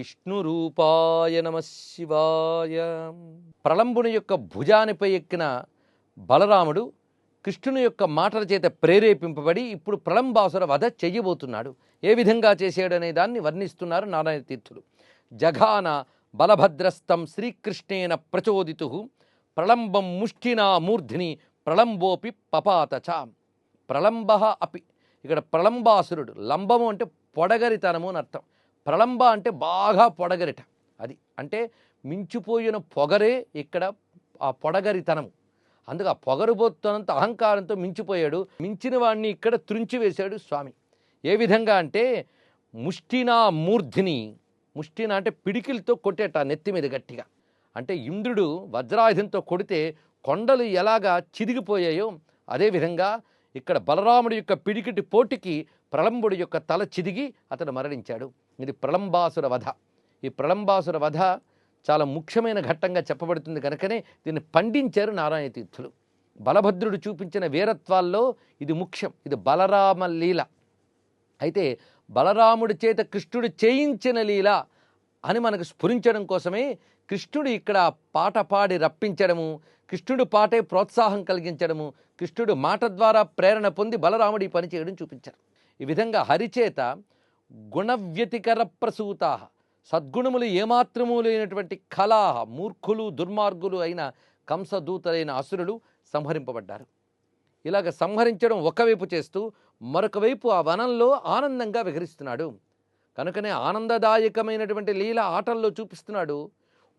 విష్ణురూపాయ నమ శివాయ. ప్రళంబుని యొక్క భుజానిపై ఎక్కిన బలరాముడు కృష్ణుని యొక్క మాటల చేత ప్రేరేపింపబడి ఇప్పుడు ప్రళంబాసుర వధ చెయ్యబోతున్నాడు. ఏ విధంగా చేసాడనే దాన్ని వర్ణిస్తున్నారు నారాయణ తీర్థులు జఘాన బలభద్రస్తం శ్రీకృష్ణేన ప్రచోదితు. ప్రళంబం ముష్టినా మూర్ధిని ప్రళంబోపి పపాతచ ప్రళంబ అపి. ఇక్కడ ప్రళంబాసురుడు లంబము అంటే పొడగరితనము అని అర్థం. ప్రళంబ అంటే బాగా పొడగరిట. అది అంటే మించిపోయిన పొగరే ఇక్కడ ఆ పొడగరితనము అందుకు ఆ పొగరుబోతున్నంత అహంకారంతో మించిపోయాడు. మించిన వాడిని ఇక్కడ త్రుంచివేశాడు స్వామి. ఏ విధంగా అంటే ముష్టినా మూర్ధిని ముష్టిన అంటే పిడికిలతో కొట్టేట నెత్తి మీద గట్టిగా. అంటే ఇంద్రుడు వజ్రాయుధంతో కొడితే కొండలు ఎలాగా చిదిగిపోయాయో అదేవిధంగా ఇక్కడ బలరాముడి యొక్క పిడికిటి పోటికి ప్రళంబుడి యొక్క తల చిదిగి అతడు మరణించాడు. ఇది ప్రళంబాసుర వధ. ఈ ప్రళంబాసుర వధ చాలా ముఖ్యమైన ఘట్టంగా చెప్పబడుతుంది కనుకనే దీన్ని పండించారు నారాయణ తీర్థులు. బలభద్రుడు చూపించిన వీరత్వాల్లో ఇది ముఖ్యం. ఇది బలరామ లీల. అయితే బలరాముడి చేత కృష్ణుడు చేయించిన లీల అని మనకు స్ఫురించడం కోసమే కృష్ణుడు ఇక్కడ పాట పాడి రప్పించడము కృష్ణుడు పాటే ప్రోత్సాహం కలిగించడము కృష్ణుడు మాట ద్వారా ప్రేరణ పొంది బలరాముడి పనిచేయడం పని చేయడం చూపించారు. ఈ విధంగా హరిచేత గుణవ్యతికర ప్రసూతా సద్గుణములు ఏమాత్రము లేనటువంటి కళాహ మూర్ఖులు దుర్మార్గులు అయిన కంసదూతలైన అసురులు సంహరింపబడ్డారు. ఇలాగ సంహరించడం ఒకవైపు చేస్తూ మరొక వైపు ఆ వనంలో ఆనందంగా విహరిస్తున్నాడు. కనుకనే ఆనందదాయకమైనటువంటి లీల ఆటల్లో చూపిస్తున్నాడు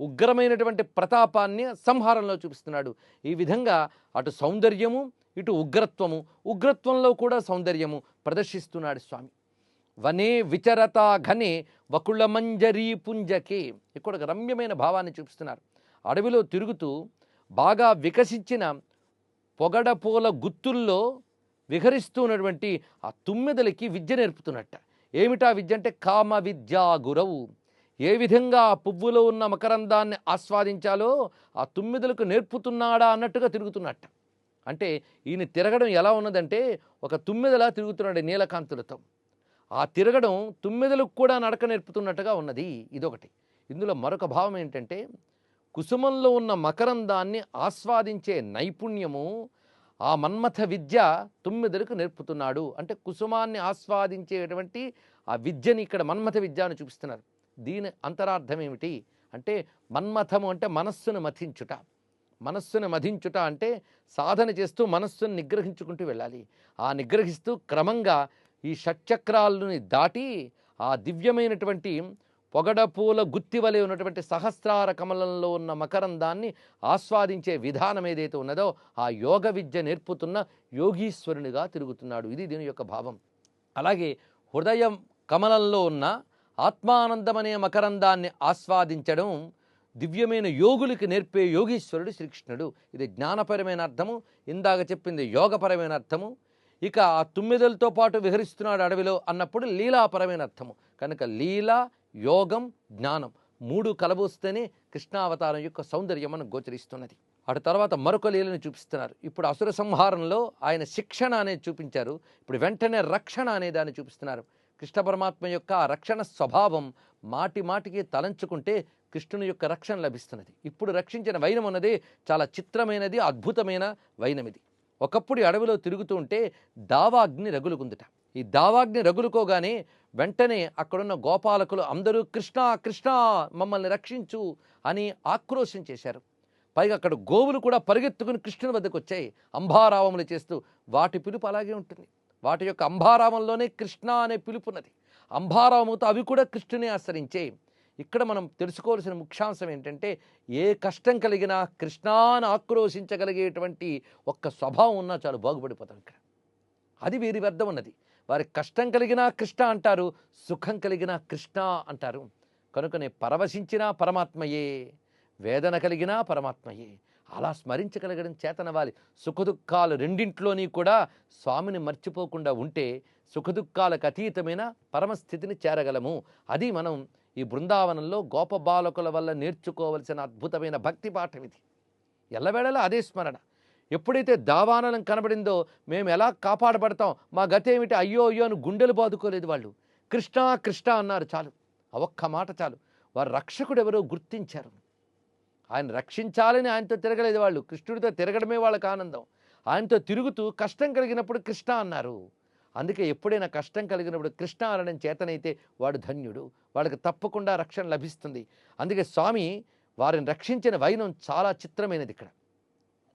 ఉగ్రమైనటువంటి ప్రతాపాన్ని సంహారంలో చూపిస్తున్నాడు. ఈ విధంగా అటు సౌందర్యము ఇటు ఉగ్రత్వము ఉగ్రత్వంలో కూడా సౌందర్యము ప్రదర్శిస్తున్నాడు స్వామి. వనే విచరత ఘనే వకుళ మంజరీ పుంజకే ఇక్కడ ఒక రమ్యమైన భావాన్ని చూపిస్తున్నారు. అడవిలో తిరుగుతూ బాగా వికసించిన పొగడపూల గుత్తుల్లో విహరిస్తున్నటువంటి ఆ తుమ్మెదలకి విద్య నేర్పుతున్నట్ట. ఏమిటా విద్య అంటే కామ విద్యా గురవు ఏ విధంగా ఆ పువ్వులో ఉన్న మకరందాన్ని ఆస్వాదించాలో ఆ తుమ్మిదలకు నేర్పుతున్నాడా అన్నట్టుగా తిరుగుతున్నట్ట. అంటే ఈయన తిరగడం ఎలా ఉన్నదంటే ఒక తుమ్మిదలా తిరుగుతున్నాడు నీలకాంతులతో. ఆ తిరగడం తుమ్మెదలకు కూడా నడక నేర్పుతున్నట్టుగా ఉన్నది. ఇదొకటి. ఇందులో మరొక భావం ఏంటంటే కుసుమంలో ఉన్న మకరందాన్ని ఆస్వాదించే నైపుణ్యము ఆ మన్మథ విద్య తుమ్మిదలకు నేర్పుతున్నాడు. అంటే కుసుమాన్ని ఆస్వాదించేటువంటి ఆ విద్యని ఇక్కడ మన్మథ విద్య అని చూపిస్తున్నారు. దీని అంతరార్థం ఏమిటి అంటే మన్మథము అంటే మనస్సును మథించుట. మనస్సును మధించుట అంటే సాధన చేస్తూ మనస్సును నిగ్రహించుకుంటూ వెళ్ళాలి. ఆ నిగ్రహిస్తూ క్రమంగా ఈ షట్చక్రాలని దాటి ఆ దివ్యమైనటువంటి పొగడపూల గుత్తి వలె ఉన్నటువంటి సహస్రార కమలంలో ఉన్న మకరందాన్ని ఆస్వాదించే విధానం ఏదైతే ఉన్నదో ఆ యోగ విద్య నేర్పుతున్న యోగీశ్వరునిగా తిరుగుతున్నాడు. ఇది దీని యొక్క భావం. అలాగే హృదయం కమలంలో ఉన్న ఆత్మానందమనే మకరందాన్ని ఆస్వాదించడం దివ్యమైన యోగులకి నేర్పే యోగీశ్వరుడు శ్రీకృష్ణుడు. ఇది జ్ఞానపరమైన అర్థము. ఇందాక చెప్పింది యోగపరమైన అర్థము. ఇక ఆ తుమ్మిదలతో పాటు విహరిస్తున్నాడు అడవిలో అన్నప్పుడు లీలాపరమైన అర్థము. కనుక లీల యోగం జ్ఞానం మూడు కలబోస్తేనే కృష్ణావతారం యొక్క సౌందర్యం గోచరిస్తున్నది. అటు తర్వాత మరొక లీలను చూపిస్తున్నారు. ఇప్పుడు అసుర సంహారంలో ఆయన శిక్షణ అనేది చూపించారు. ఇప్పుడు వెంటనే రక్షణ అనే దాన్ని చూపిస్తున్నారు. కృష్ణ పరమాత్మ యొక్క రక్షణ స్వభావం మాటి మాటికి తలంచుకుంటే కృష్ణుని యొక్క రక్షణ లభిస్తున్నది. ఇప్పుడు రక్షించిన వైనం అన్నది చాలా చిత్రమైనది అద్భుతమైన వైనం ఇది. ఒకప్పుడు అడవిలో తిరుగుతూ ఉంటే దావాగ్ని రగులుకుందట. ఈ దావాగ్ని రగులుకోగానే వెంటనే అక్కడున్న గోపాలకులు అందరూ కృష్ణ కృష్ణ మమ్మల్ని రక్షించు అని ఆక్రోశం చేశారు. పైగా అక్కడ గోవులు కూడా పరిగెత్తుకుని కృష్ణుని వద్దకు వచ్చాయి అంబారావములు చేస్తూ వాటి పిలుపు అలాగే ఉంటుంది. వాటి యొక్క అంబారామంలోనే కృష్ణ అనే పిలుపున్నది. అంబారామంతో అవి కూడా కృష్ణుని ఆశ్రయించే. ఇక్కడ మనం తెలుసుకోవాల్సిన ముఖ్యాంశం ఏంటంటే ఏ కష్టం కలిగినా కృష్ణాను ఆక్రోశించగలిగేటువంటి ఒక్క స్వభావం ఉన్నా చాలు బాగుపడిపోతాం ఇక్కడ. అది వీరి వ్యర్థం ఉన్నది వారి కష్టం కలిగినా కృష్ణ అంటారు సుఖం కలిగినా కృష్ణ అంటారు. కనుకనే పరవశించినా పరమాత్మయే వేదన కలిగినా పరమాత్మయే. అలా స్మరించగలగడం చేతనవాలి సుఖదుఖాలు రెండింట్లోని కూడా స్వామిని మర్చిపోకుండా ఉంటే సుఖదుఖాలకు అతీతమైన పరమస్థితిని చేరగలము. అది మనం ఈ బృందావనంలో గోప బాలకుల వల్ల నేర్చుకోవలసిన అద్భుతమైన భక్తి పాఠం ఇది. ఎల్లవేళలా అదే స్మరణ. ఎప్పుడైతే దావానలం కనబడిందో మేము ఎలా కాపాడబడతాం? మా గతేమిటి? అయ్యో అయ్యో అని గుండెలు బాదుకోలేదు వాళ్ళు. కృష్ణ కృష్ణ అన్నారు చాలు. ఒక్క మాట చాలు. వారు రక్షకుడు ఎవరో గుర్తించారు. ఆయన రక్షించాలని ఆయనతో తిరగలేదు వాళ్ళు. కృష్ణుడితో తిరగడమే వాళ్ళకి ఆనందం. ఆయనతో తిరుగుతూ కష్టం కలిగినప్పుడు కృష్ణ అన్నారు. అందుకే ఎప్పుడైనా కష్టం కలిగినప్పుడు కృష్ణ అనడం చేతనైతే వాడు ధన్యుడు. వాడికి తప్పకుండా రక్షణ లభిస్తుంది. అందుకే స్వామి వారిని రక్షించిన వైనం చాలా చిత్రమైనది ఇక్కడ.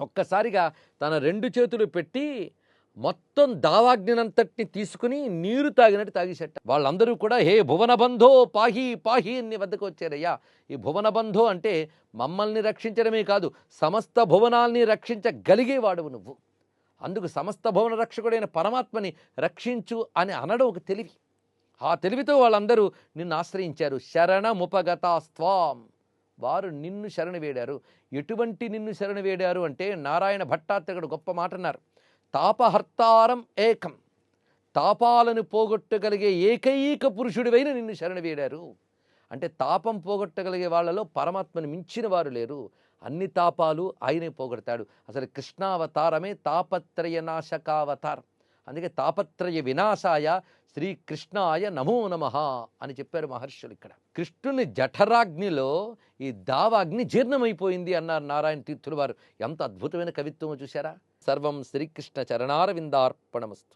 ఒక్కసారిగా తన రెండు చేతులు పెట్టి మొత్తం దావాగ్నినంతటిని తీసుకుని నీరు తాగినట్టు తాగేసేట వాళ్ళందరూ కూడా హే భువనబంధో పాహి పాహి అని వద్దకు వచ్చారయ్యా. ఈ భువనబంధో అంటే మమ్మల్ని రక్షించడమే కాదు సమస్త భువనాల్ని రక్షించగలిగేవాడువు నువ్వు. అందుకు సమస్త భువన రక్షకుడైన పరమాత్మని రక్షించు అని అనడం ఒక తెలివి. ఆ తెలివితో వాళ్ళందరూ నిన్ను ఆశ్రయించారు. శరణముపగతాస్త్వాం. వారు నిన్ను శరణ వేడారు. ఎటువంటి నిన్ను శరణు వేడారు అంటే నారాయణ భట్టాత్రికుడు గొప్ప మాట అన్నారు తాపహర్తారం ఏకం. తాపాలను పోగొట్టగలిగే ఏకైక పురుషుడివైన నిన్ను శరణు వేడారు అంటే తాపం పోగొట్టగలిగే వాళ్ళలో పరమాత్మని మించిన వారు లేరు. అన్ని తాపాలు ఆయనే పోగొడతాడు. అసలు కృష్ణావతారమే తాపత్రయ నాశకావతారం. అందుకే తాపత్రయ వినాశాయ శ్రీకృష్ణాయ నమో నమ అని చెప్పారు మహర్షులు ఇక్కడ. కృష్ణుని జఠరాగ్నిలో ఈ దావాగ్ని జీర్ణమైపోయింది అన్నారు నారాయణ తీర్థులు వారు. ఎంత అద్భుతమైన కవిత్వమో చూశారా? சர்வம் ஸ்ரீகிருஷ்ண சரணாரவிந்தார்ப்பணமஸ்து.